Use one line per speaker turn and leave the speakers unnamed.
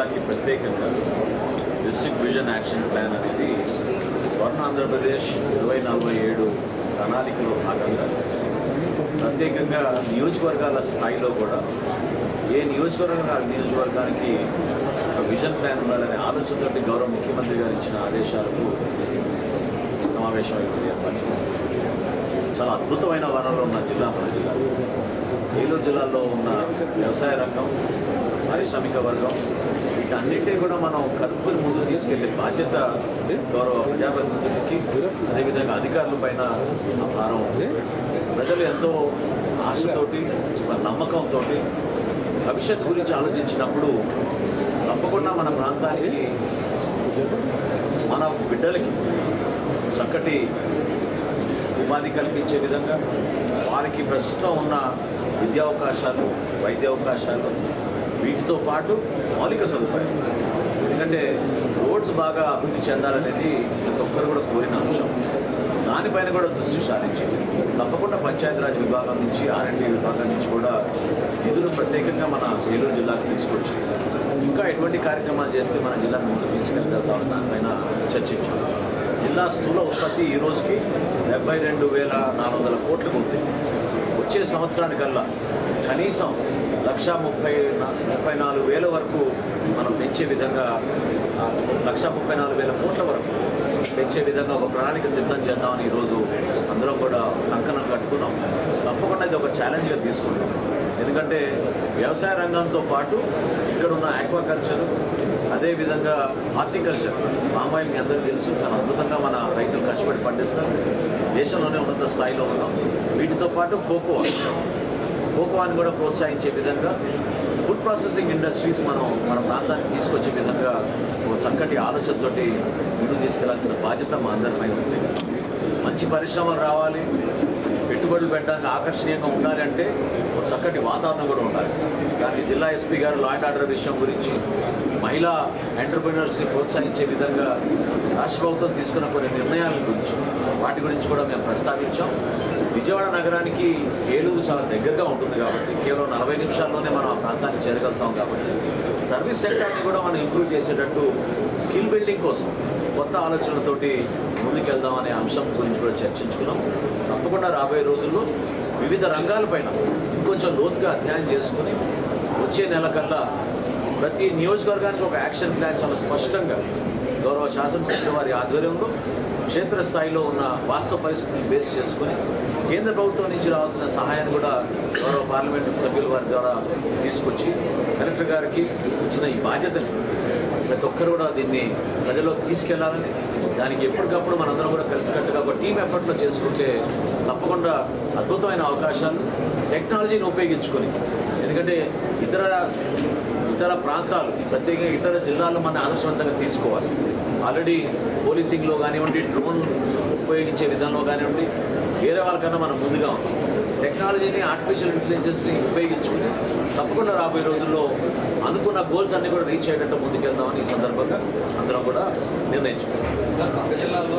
జిల్లాకి ప్రత్యేకంగా district vision action plan అనేది స్వర్ణ ఆంధ్రప్రదేశ్ ఇరవై నలభై ఏడు ప్రణాళికలో భాగంగా ప్రత్యేకంగా నియోజకవర్గాల స్థాయిలో కూడా ఏ నియోజకవర్గం ఆ నియోజకవర్గానికి ఒక విజన్ ప్లాన్ ఉండాలనే ఆలోచనతో గౌరవ ముఖ్యమంత్రి గారు ఇచ్చిన ఆదేశాలకు సమావేశం ఏర్పాటు చేశారు చాలా అద్భుతమైన వనరులు ఉన్న జిల్లా మన జిల్లా ఏలూరు జిల్లాలో ఉన్న వ్యవసాయ రంగం పారిశ్రామిక వర్గం వీటన్నిటినీ కూడా మనం కలుపుకొని ముందుకు తీసుకెళ్ళే బాధ్యత గౌరవ ప్రజాప్రతినిధులకి అదేవిధంగా అధికారుల పైన భారం. ఉంది ప్రజలు ఎంతో ఆశతోటి నమ్మకంతో భవిష్యత్తు గురించి ఆలోచించినప్పుడు తప్పకుండా మన ప్రాంతానికి మన బిడ్డలకి చక్కటి ఉపాధి కల్పించే విధంగా వారికి ప్రస్తుతం ఉన్న విద్యా అవకాశాలు వైద్య అవకాశాలు వీటితో పాటు మౌలిక సదుపాయం ఎందుకంటే రోడ్స్ బాగా అభివృద్ధి చెందాలనేది ప్రతి ఒక్కరు కూడా కోరిన అంశం. దానిపైన కూడా దృష్టి సారించి తప్పకుండా పంచాయతీరాజ్ విభాగం నుంచి ఆర్ఎండ్బి విభాగం నుంచి కూడా నిధులు ప్రత్యేకంగా మన ఏలూరు జిల్లాకు తీసుకొచ్చి ఇంకా ఎటువంటి కార్యక్రమాలు చేస్తే మన జిల్లాను ముందుకు తీసుకెళ్ళగలుగుతాం దానిపైన చర్చించాం. జిల్లా స్థూల ఉత్పత్తి ఈ రోజుకి డెబ్బై రెండు వేల నాలుగు వందల కోట్లకు ఉంది. వచ్చే సంవత్సరానికల్లా కనీసం లక్ష ముప్పై ముప్పై నాలుగు వేల వరకు మనం పెంచే విధంగా లక్ష ముప్పై నాలుగు వేల కోట్ల వరకు పెంచే విధంగా ఒక ప్రణాళిక సిద్ధం చేద్దామని ఈరోజు అందరం కూడా కంకణం కట్టుకున్నాం. తప్పకుండా ఇది ఒక ఛాలెంజ్గా తీసుకుంటాం. ఎందుకంటే వ్యవసాయ రంగంతో పాటు ఇక్కడ ఉన్న ఆక్వాకల్చర్ అదేవిధంగా హార్టికల్చర్ పామాయిల్ మీ అందరూ తెలుసు చాలా అద్భుతంగా మన రైతులు కష్టపడి పండిస్తారు. దేశంలోనే ఉన్నత స్థాయిలో ఉన్నాం. వీటితో పాటు కోకో కోకోవాని కూడా ప్రోత్సహించే విధంగా ఫుడ్ ప్రాసెసింగ్ ఇండస్ట్రీస్ మనం మన ప్రాంతానికి తీసుకొచ్చే విధంగా ఒక చక్కటి ఆలోచనతోటి ముందు తీసుకెళ్ళాల్సిన బాధ్యత మా అందరిపై ఉంది. మంచి పరిశ్రమలు రావాలి. పెట్టుబడులు పెట్టడానికి ఆకర్షణీయంగా ఉండాలి అంటే ఒక చక్కటి వాతావరణం కూడా ఉండాలి. కానీ జిల్లా ఎస్పీ గారు లా అండ్ ఆర్డర్ విషయం గురించి మహిళా ఎంటర్ప్రినర్స్ని ప్రోత్సహించే విధంగా రాష్ట్ర ప్రభుత్వం తీసుకున్న కొన్ని నిర్ణయాల గురించి వాటి గురించి కూడా మేము ప్రస్తావించాం. విజయవాడ నగరానికి ఏలూరు చాలా దగ్గరగా ఉంటుంది కాబట్టి కేవలం నలభై నిమిషాల్లోనే మనం ఆ ప్రాంతానికి చేరగలుగుతాం కాబట్టి సర్వీస్ సెక్టర్ని కూడా మనం ఇంప్రూవ్ చేసేటట్టు స్కిల్ బిల్డింగ్ కోసం కొత్త ఆలోచనలతోటి ముందుకెళ్దాం అనే అంశం గురించి కూడా చర్చించుకున్నాం. తప్పకుండా రాబోయే రోజుల్లో వివిధ రంగాలపైన ఇంకొంచెం లోతుగా అధ్యయనం చేసుకుని వచ్చే నెల కల్లా ప్రతి నియోజకవర్గానికి ఒక యాక్షన్ ప్లాన్ చాలా స్పష్టంగా శాసనసభ్యుల వారి ఆధ్వర్యంలో క్షేత్రస్థాయిలో ఉన్న వాస్తవ పరిస్థితులను బేస్ చేసుకుని కేంద్ర ప్రభుత్వం నుంచి రావాల్సిన సహాయాన్ని కూడా గౌరవ పార్లమెంటు సభ్యుల వారి ద్వారా తీసుకొచ్చి కలెక్టర్ గారికి ఇచ్చిన ఈ బాధ్యతని ప్రతి ఒక్కరు కూడా దీన్ని ప్రజల్లో తీసుకెళ్ళాలని దానికి ఎప్పటికప్పుడు మనందరం కూడా కలిసికట్టుగా ఒక టీం ఎఫర్ట్లో చేసుకుంటే తప్పకుండా అద్భుతమైన అవకాశాలు టెక్నాలజీని ఉపయోగించుకొని. ఎందుకంటే ఇతర ఇతర ప్రాంతాలు ప్రత్యేకంగా ఇతర జిల్లాల్లో మన ఆదర్శవంతంగా తీసుకోవాలి. ఆల్రెడీ పోలీసింగ్లో కానివ్వండి డ్రోన్ ఉపయోగించే విధానంలో కానివ్వండి వేరే వాళ్ళకన్నా మనం ముందుగా ఉన్నాం. టెక్నాలజీని ఆర్టిఫిషియల్ ఇంటెలిజెన్స్ని ఉపయోగించుకుని తప్పకుండా రాబోయే రోజుల్లో అనుకున్న గోల్స్ అన్నీ కూడా రీచ్ అయ్యేటట్టు ముందుకెళ్దామని ఈ సందర్భంగా అందరం కూడా నిర్ణయించుకున్నాం.
సార్ పక్క జిల్లాల్లో